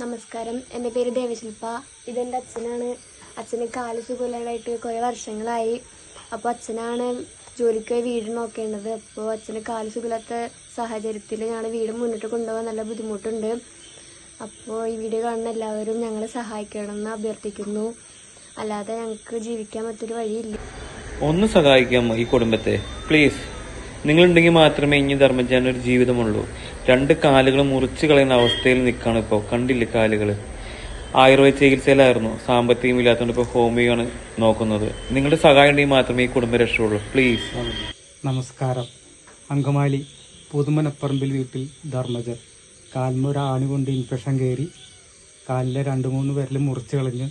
നമസ്കാരം. എന്റെ പേര് ദേവശില്പ. ഇതെന്റെ അച്ഛനാണ്. അച്ഛന് കാൽ സുഖമില്ലാതായിട്ട് കുറേ വർഷങ്ങളായി. അപ്പോൾ അച്ഛനാണ് ജോലിക്ക് വീട് നോക്കേണ്ടത്. അപ്പോൾ അച്ഛന് കാൽ സുഖമില്ലാത്ത സാഹചര്യത്തിൽ ഞങ്ങൾ വീട് മുന്നോട്ട് കൊണ്ടുപോകാൻ നല്ല ബുദ്ധിമുട്ടുണ്ട്. അപ്പോൾ ഈ വീഡിയോ കാണുന്ന എല്ലാവരും ഞങ്ങളെ സഹായിക്കണമെന്ന് അഭ്യർത്ഥിക്കുന്നു. അല്ലാതെ ഞങ്ങൾക്ക് ജീവിക്കാൻ മറ്റൊരു വഴിയില്ല. ഒന്ന് സഹായിക്കാം ഈ കുടുംബത്തെ? പ്ലീസ് നിങ്ങളുണ്ടെങ്കിൽ മാത്രമേ ഇനി ധർമ്മജാൻ ഒരു ജീവിതമുള്ളൂ. രണ്ട് കാലുകൾ മുറിച്ച് കളയുന്ന അവസ്ഥയിൽ നിൽക്കുകയാണ് ഇപ്പോൾ കണ്ടില്ലേ കാലുകൾ ആയുർവേദ ചികിത്സയിലായിരുന്നു. സാമ്പത്തികം ഇല്ലാത്തതുകൊണ്ട് ഇപ്പോൾ ഹോമിയോ ആണ് നോക്കുന്നത്. നിങ്ങളുടെ സഹായം ഉണ്ടെങ്കിൽ മാത്രമേ ഈ കുടുംബം രക്ഷയുള്ളൂ. പ്ലീസ് നമസ്കാരം. അങ്കമാലി പുതുമനപ്പറമ്പിൽ വീട്ടിൽ ധർമ്മജൻ. ആണി കൊണ്ട് ഇൻഫെക്ഷൻ കയറി കാലിലെ രണ്ട് മൂന്ന് വിരൽ മുറിച്ച് കളഞ്ഞ്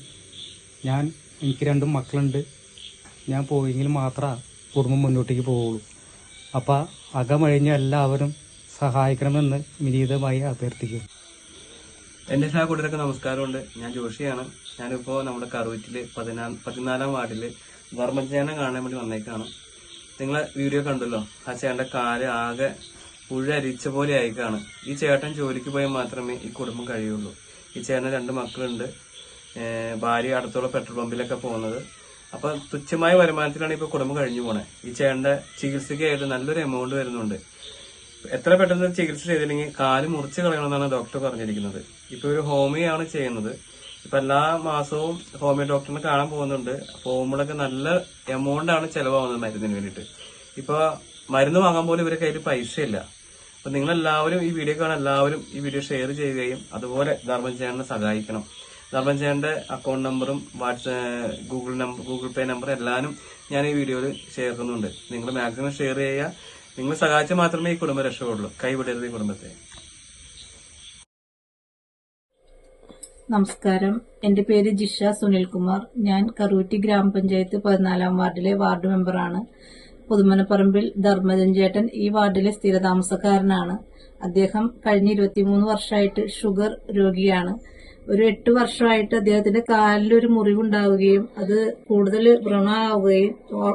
ഞാൻ എനിക്ക് രണ്ട് മക്കളുണ്ട്. ഞാൻ പോയെങ്കിൽ മാത്രമേ കുടുംബം മുന്നോട്ടേക്ക് പോവുള്ളൂ. അപ്പോൾ അകമഴിഞ്ഞ എല്ലാവരും സഹായിക്കണമെന്ന് വിനീതമായി അഭ്യർത്ഥിക്കുന്നു. എന്റെ എല്ലാ കൂട്ടർക്കും നമസ്കാരമുണ്ട്. ഞാൻ ജോഷിയാണ്. ഞാനിപ്പോ നമ്മുടെ കറുവറ്റിൽ പതിനാ പതിനാലാം വാർഡിൽ വർമ്മജ്ഞാനം കാണാൻ വേണ്ടി വന്നേക്കാണ്. നിങ്ങളെ വീഡിയോ കണ്ടല്ലോ? ആ ചേട്ടന്റെ കാൽ ആകെ പുഴ അരിച്ച പോലെ ആയിക്കാണ്. ഈ ചേട്ടൻ ജോലിക്ക് പോയാൽ മാത്രമേ ഈ കുടുംബം കഴിയുള്ളൂ. ഈ ചേട്ടന് രണ്ട് മക്കളുണ്ട്. ഭാര്യ അടുത്തുള്ള പെട്രോൾ പമ്പിലൊക്കെ പോകുന്നത്. അപ്പൊ തുച്ഛമായ വരുമാനത്തിലാണ് ഇപ്പൊ കുടുംബം കഴിഞ്ഞു പോണേ. ഈ ചേട്ടന്റെ ചികിത്സയ്ക്കായിട്ട് നല്ലൊരു എമൗണ്ട് വരുന്നുണ്ട്. എത്ര പെട്ടെന്ന് ചികിത്സ ചെയ്തില്ലെങ്കിൽ കാൽ മുറിച്ച് കളയണമെന്നാണ് ഡോക്ടർ പറഞ്ഞിരിക്കുന്നത്. ഇപ്പൊ ഒരു ഹോമിയോ ആണ് ചെയ്യുന്നത്. ഇപ്പൊ എല്ലാ മാസവും ഹോമിയോ ഡോക്ടറിനെ കാണാൻ പോകുന്നുണ്ട്. പോകുമ്പോഴൊക്കെ നല്ല എമൗണ്ട് ആണ് ചെലവാകുന്നത് മരുന്നിന് വേണ്ടിയിട്ട്. ഇപ്പൊ മരുന്ന് വാങ്ങാൻ പോലും ഇവരുടെ കയ്യിൽ പൈസയില്ല. അപ്പൊ നിങ്ങൾ എല്ലാവരും ഈ വീഡിയോ കാണാൻ എല്ലാവരും ഈ വീഡിയോ ഷെയർ ചെയ്യുകയും അതുപോലെ ധർമ്മം ചെയ്യാനെ സഹായിക്കണം. ധർമ്മം ചെയ്യേണ്ട അക്കൗണ്ട് നമ്പറും whats Google number Google Pay number എല്ലാവരും ഞാൻ ഈ വീഡിയോയിൽ ഷെയർ ചെയ്യുന്നുണ്ട്. നിങ്ങൾ മാക്സിമം ഷെയർ ചെയ്യുക. നിങ്ങൾ സഹായിച്ചാൽ മാത്രമേ ഈ കുടുംബം രക്ഷപ്പെടുള്ളൂ. കൈവിടരുത് ഈ കുടുംബത്തെ. നമസ്കാരം. എന്റെ പേര് ജിഷ സുനിൽകുമാർ. ഞാൻ കറൂറ്റി ഗ്രാമപഞ്ചായത്ത് പതിനാലാം വാർഡിലെ വാർഡ് മെമ്പറാണ് പുതുമനപ്പറമ്പിൽ ധർമ്മജൻ ചേട്ടൻ ഈ വാർഡിലെ സ്ഥിരതാമസക്കാരനാണ്. അദ്ദേഹം കഴിഞ്ഞ ഇരുപത്തിമൂന്ന് വർഷമായിട്ട് ഷുഗർ രോഗിയാണ്. ഒരു എട്ട് വർഷമായിട്ട് അദ്ദേഹത്തിന്റെ കാലിലൊരു മുറിവുണ്ടാവുകയും അത് കൂടുതൽ വ്രണമാവുകയും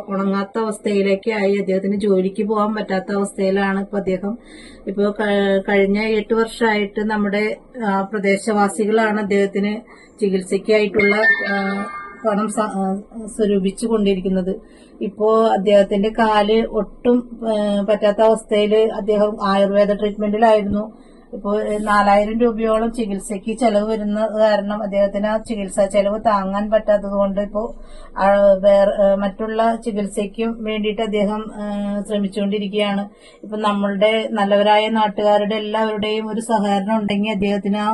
ഉണങ്ങാത്ത അവസ്ഥയിലേക്ക് ആയി അദ്ദേഹത്തിന് ജോലിക്ക് പോകാൻ പറ്റാത്ത അവസ്ഥയിലാണ് ഇപ്പൊ അദ്ദേഹം. ഇപ്പൊ ക- കഴിഞ്ഞ എട്ട് വർഷമായിട്ട് നമ്മുടെ പ്രദേശവാസികളാണ് അദ്ദേഹത്തിന് ചികിത്സയ്ക്കായിട്ടുള്ള പണം സ്വരൂപിച്ചു കൊണ്ടിരിക്കുന്നത്. ഇപ്പോ അദ്ദേഹത്തിന്റെ കാൽ ഒട്ടും പറ്റാത്ത അവസ്ഥയിൽ അദ്ദേഹം ആയുർവേദ ട്രീറ്റ്മെന്റിലായിരുന്നു ഇപ്പോൾ നാലായിരം രൂപയോളം ചികിത്സയ്ക്ക് ചെലവ് വരുന്ന കാരണം അദ്ദേഹത്തിന് ആ ചികിത്സാ ചെലവ് താങ്ങാൻ പറ്റാത്തത് കൊണ്ട് ഇപ്പോൾ മറ്റുള്ള ചികിത്സയ്ക്കും വേണ്ടിയിട്ട് അദ്ദേഹം ശ്രമിച്ചുകൊണ്ടിരിക്കുകയാണ്. ഇപ്പൊ നമ്മളുടെ നല്ലവരായ നാട്ടുകാരുടെ എല്ലാവരുടെയും ഒരു സഹകരണം ഉണ്ടെങ്കിൽ അദ്ദേഹത്തിന് ആ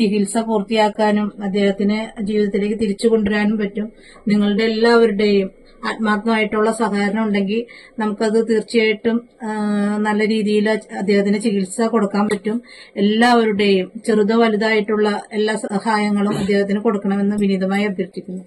ചികിത്സ പൂർത്തിയാക്കാനും അദ്ദേഹത്തിന് ജീവിതത്തിലേക്ക് തിരിച്ചു കൊണ്ടുവരാനും പറ്റും. നിങ്ങളുടെ എല്ലാവരുടെയും ആത്മാർത്ഥമായിട്ടുള്ള സഹകരണം ഉണ്ടെങ്കിൽ നമുക്കത് തീർച്ചയായിട്ടും നല്ല രീതിയിൽ അദ്ദേഹത്തിന് ചികിത്സ കൊടുക്കാൻ പറ്റും. എല്ലാവരുടെയും ചെറുതോ വലുതായിട്ടുള്ള എല്ലാ സഹായങ്ങളും അദ്ദേഹത്തിന് കൊടുക്കണമെന്ന് വിനീതമായി അഭ്യർത്ഥിക്കുന്നു.